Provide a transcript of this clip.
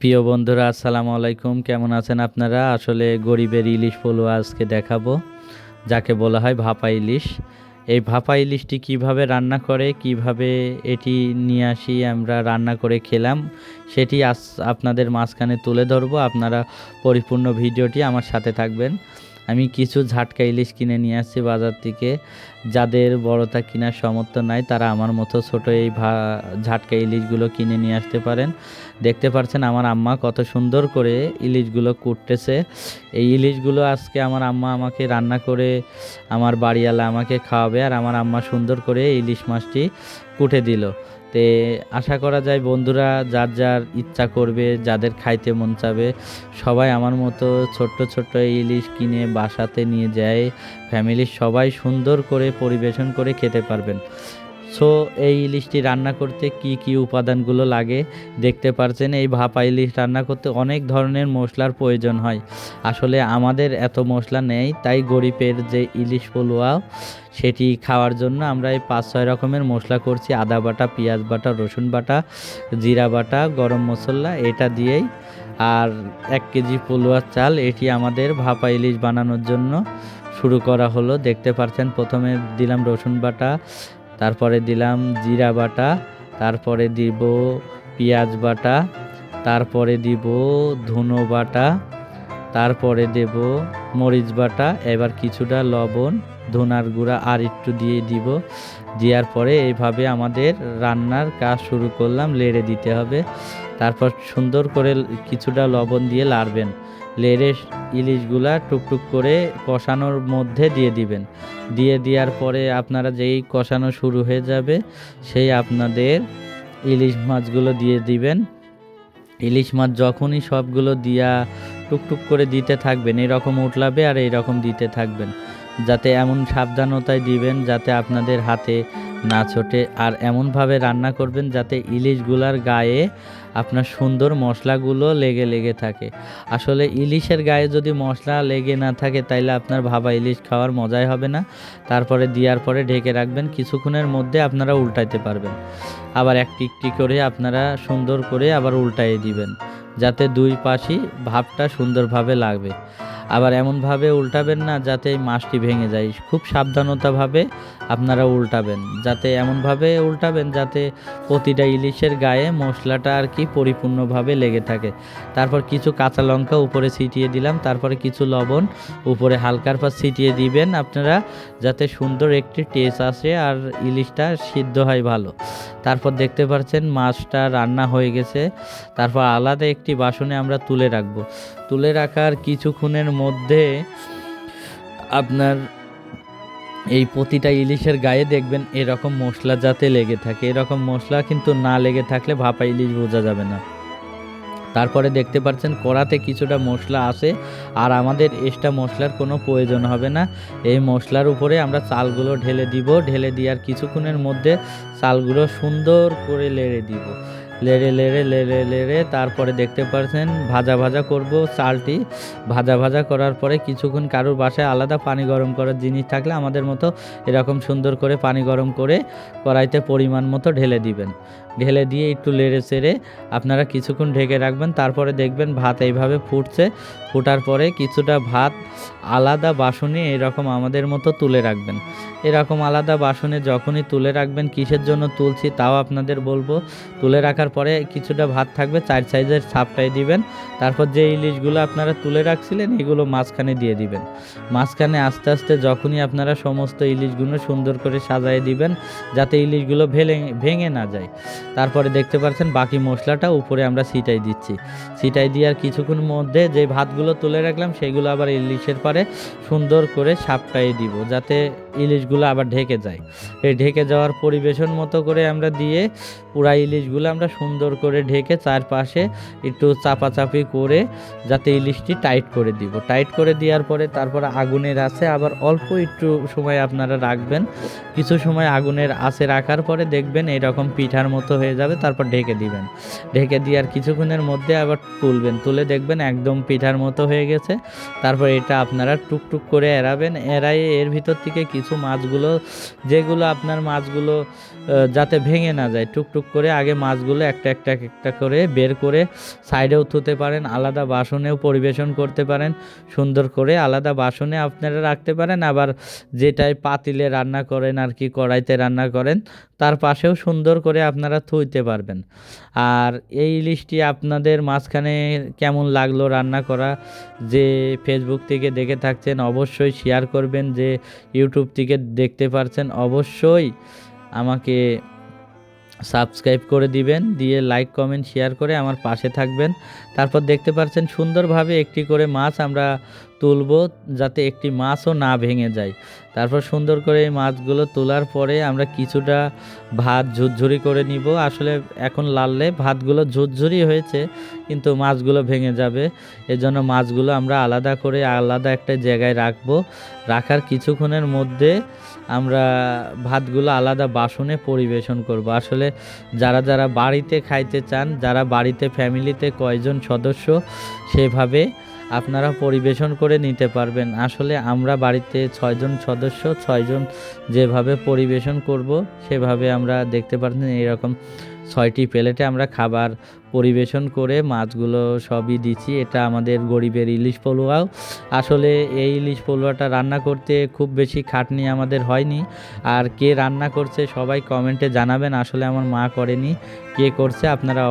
প্রিয় বন্ধুরা, আসসালামু আলাইকুম। কেমন আছেন আপনারা? আসলে গরিবের ইলিশ পোলো আজকে দেখাবো, যাকে বলা হয় ভাপা ইলিশ। এই ভাপা ইলিশটি কীভাবে রান্না করে, কীভাবে এটি নিয়ে আসি, আমরা রান্না করে খেলাম, সেটি আপনাদের মাঝখানে তুলে ধরবো। আপনারা পরিপূর্ণ ভিডিওটি আমার সাথে থাকবেন। আমি কিছু ঝাটকা ইলিশ কিনে নিয়ে আসছি বাজার থেকে। যাদের বড়তা কেনার সামর্থ্য নাই, তারা আমার মতো ছোট এই ঝাটকা ইলিশগুলো কিনে নিয়ে আসতে পারেন। দেখতে পাচ্ছেন আমার আম্মা কত সুন্দর করে ইলিশগুলো কুটতেছে। এই ইলিশগুলো আজকে আমার আম্মা আমাকে রান্না করে আমার বাড়িওয়ালা আমাকে খাওয়াবে আর আমার আম্মা সুন্দর করে ইলিশ মাছটি কুটে দিল। তে আশা করা যায় বন্ধুরা, যার যার ইচ্ছা করবে, যাদের খাইতে মন চাবে, সবাই আমার মতো ছোট্ট ছোট্ট ইলিশ কিনে বাসাতে নিয়ে যায়। ফ্যামিলির সবাই সুন্দর করে পরিবেশন করে খেতে পারবেন। সো এই ইলিশটি রান্না করতে কি কি উপাদানগুলো লাগে দেখতে পারছেন? এই ভাপা ইলিশ রান্না করতে অনেক ধরনের মশলার প্রয়োজন হয়। আসলে আমাদের এত মশলা নেই, তাই গরিবের যে ইলিশ পলুয়া, সেটি খাওয়ার জন্য আমরা এই পাঁচ ছয় রকমের মশলা করছি। আদা বাটা, পেঁয়াজ বাটা, রসুন বাটা, জিরা বাটা, গরম মশলা, এটা দিয়েই। আর এক কেজি পলুয়ার চাল, এটি আমাদের ভাপা ইলিশ বানানোর জন্য শুরু করা হলো। দেখতে পাচ্ছেন প্রথমে দিলাম রসুন বাটা তারপরে দিলাম জিরা বাটা, তারপরে দিব পেঁয়াজ বাটা, তারপরে দিব ধুনো বাটা, তারপরে দেব মরিচ বাটা, এবার কিছুটা লবণ, ধনার গুঁড়া আর একটু দিয়ে দিব। দেওয়ার পরে এইভাবে আমাদের রান্নার কাজ শুরু করলাম, লেড়ে দিতে হবে। তারপর সুন্দর করে কিছুটা লবণ দিয়ে লাড়বেন। লেড়ে ইলিশগুলা টুকটুক করে কষানোর মধ্যে দিয়ে দিবেন। দিয়ে দেওয়ার পরে আপনারা যেই কষানো শুরু হয়ে যাবে, সেই আপনাদের ইলিশ মাছগুলো দিয়ে দিবেন। ইলিশ মাছ যখনই সবগুলো দিয়া টুকটুক করে দিতে থাকবেন, এরকম উঠলাবে আর এইরকম দিতে থাকবেন। যাতে এমন সাবধানতায় দিবেন যাতে আপনাদের হাতে না ছোটে। আর এমনভাবে রান্না করবেন যাতে ইলিশগুলার গায়ে আপনার সুন্দর মশলাগুলো লেগে লেগে থাকে। আসলে ইলিশের গায়ে যদি মশলা লেগে না থাকে, তাইলে আপনার ভাবা ইলিশ খাওয়ার মজাই হবে না। তারপরে দেওয়ার পরে ঢেকে রাখবেন, কিছুক্ষণের মধ্যে আপনারা উল্টাইতে পারবেন। আবার এক টিকটি করে আপনারা সুন্দর করে আবার উল্টাইয়ে দিবেন, যাতে দুই পাশই ভাবটা সুন্দরভাবে লাগবে। আবার এমনভাবে উল্টাবেন না যাতে মাছটি ভেঙে যায়। খুব সাবধানতাভাবে আপনারা উল্টাবেন। যাতে এমনভাবে উল্টাবেন যাতে প্রতিটা ইলিশের গায়ে মশলাটা আর কি পরিপূর্ণভাবে লেগে থাকে। তারপর কিছু কাঁচা লঙ্কা উপরে ছিটিয়ে দিলাম। তারপরে কিছু লবণ উপরে হালকার পর ছিটিয়ে দিবেন আপনারা যাতে সুন্দর একটি টেস্ট আসে আর ইলিশটা সিদ্ধ হয় ভালো। তারপর দেখতে পাচ্ছেন মাছটা রান্না হয়ে গেছে। তারপর আলাদা একটি বাসনে আমরা তুলে রাখব। তুলে রাখার কিছুক্ষণের মধ্যে আপনার এই প্রতিটা ইলিশের গায়ে দেখবেন এরকম মশলা যাতে লেগে থাকে। এরকম মশলা কিন্তু না লেগে থাকলে ভাপা ইলিশ বোঝা যাবে না। তারপরে দেখতে পাচ্ছেন কড়াতে কিছুটা মশলা আসে আর আমাদের এক্সট্রা মশলার কোনো প্রয়োজন হবে না। এই মশলার উপরে আমরা চালগুলো ঢেলে দিব। ঢেলে দেওয়ার কিছুক্ষণের মধ্যে চালগুলো সুন্দর করে লেড়ে দিব। লেড়ে লেড়ে লেড়ে লেড়ে তারপরে দেখতে পাচ্ছেন ভাজা ভাজা করব চালটি। ভাজা ভাজা করার পরে কিছুক্ষণ কারোর বাসায় আলাদা পানি গরম করার জিনিস থাকলে আমাদের মতো এরকম সুন্দর করে পানি গরম করে কড়াইতে পরিমাণ মতো ঢেলে দিবেন। ঢেলে দিয়ে একটু লেড়ে চেড়ে আপনারা কিছুক্ষণ ঢেকে রাখবেন, তারপরে দেখবেন ভাত এইভাবে ফুটছে। ফোটার পরে কিছুটা ভাত আলাদা বাসনে এরকম আমাদের মতো তুলে রাখবেন। এরকম আলাদা বাসনে যখনই তুলে রাখবেন, কিসের জন্য তুলছি তাও আপনাদের বলব। তুলে রাখার পরে কিছুটা ভাত থাকবে, চার সাইজের ছাপটাই দিবেন। তারপর যে ইলিশগুলো আপনারা তুলে রাখছিলেন, এগুলো মাঝখানে দিয়ে দিবেন। মাঝখানে আস্তে আস্তে যখনই আপনারা সমস্ত ইলিশগুলো সুন্দর করে সাজায় দিবেন, যাতে ইলিশগুলো ভেঙে ভেঙে না যায়। তারপরে দেখতে পাচ্ছেন বাকি মশলাটা উপরে আমরা সিটাই দিচ্ছি। সিটাই দেওয়ার কিছুক্ষণ মধ্যে যে ভাতগুলো তুলে রাখলাম, সেগুলো আবার ইলিশের পরে সুন্দর করে সাপটাই দিব, যাতে ইলিশগুলো আবার ঢেকে যায়। এই ঢেকে যাওয়ার পরিবেশন মতো করে আমরা দিয়ে পুরা ইলিশগুলো আমরা সুন্দর করে ঢেকে চারপাশে একটু চাপাচাপি করে যাতে ইলিশটি টাইট করে দিব। টাইট করে দেওয়ার পরে তারপর আগুনের আছে, আবার অল্প একটু সময় আপনারা রাখবেন। কিছু সময় আগুনের আঁচে রাখার পরে দেখবেন এরকম পিঠার মতো হয়ে যাবে, তারপর ঢেকে দিবেন। ঢেকে দিয়ে আর কিছুক্ষণের মধ্যে আবার তুলবেন, তুলে দেখবেন একদম পিঠার মতো হয়ে গেছে। তারপর এটা আপনারা টুকটুক করে এড়াবেন এড়াই এর ভিতর থেকে কিছু মাছগুলো, যেগুলো আপনার মাছগুলো যাতে ভেঙে না যায়, টুকটুক করে আগে মাছগুলো একটা একটা এক একটা করে বের করে সাইডেও থুতে পারেন, আলাদা বাসনেও পরিবেশন করতে পারেন, সুন্দর করে আলাদা বাসনে আপনারা রাখতে পারেন, আবার যেটায় পাতিলে রান্না করেন আর কি, কড়াইতে রান্না করেন, তার পাশেও সুন্দর করে আপনারা থুইতে পারবেন। আর এই ইলিশটি আপনাদের মাঝখানে কেমন লাগল রান্না করা, যে ফেসবুক থেকে দেখে থাকছেন, অবশ্যই শেয়ার করবেন, যে ইউটিউব থেকে দেখতে পারছেন, অবশ্যই আমাকে সাবস্ক্রাইব করে দিবেন, দিয়ে লাইক কমেন্ট শেয়ার করে আমার পাশে থাকবেন। তারপর দেখতে পাচ্ছেন সুন্দরভাবে একটি করে মাছ আমরা তুলব যাতে একটি মাছও না ভেঙে যায়। তারপর সুন্দর করে এই মাছগুলো তোলার পরে আমরা কিছুটা ভাত ঝুরঝুরি করে নিব। আসলে এখন লাললে ভাতগুলো ঝুরঝুরি হয়েছে, কিন্তু মাছগুলো ভেঙে যাবে। এজন্য মাছগুলো আমরা আলাদা করে আলাদা একটা জায়গায় রাখব। রাখার কিছুক্ষণের মধ্যে আমরা ভাতগুলো আলাদা বাসনে পরিবেশন করব। আসলে যারা যারা বাড়িতে খাইতে চান, যারা বাড়িতে ফ্যামিলিতে কয়জন সদস্য, সেভাবে আপনারা পরিবেশন করে নিতে পারবেন। আসলে আমরা বাড়িতে ছয়জন সদস্য, ছয়জন যেভাবে পরিবেশন করব, সেভাবে আমরা দেখতে পারছেন এরকম ছয়টি প্লেটে আমরা খাবার পরিবেশন করে মাছগুলো সবই দিচ্ছি। এটা আমাদের গরিবের ইলিশ পলুয়াও আসলে এই ইলিশ পলুয়াটা রান্না করতে খুব বেশি খাটনি আমাদের হয়নি। আর কে রান্না করছে সবাই কমেন্টে জানাবেন। আসলে আমার মা করেনি। কে করছে আপনারা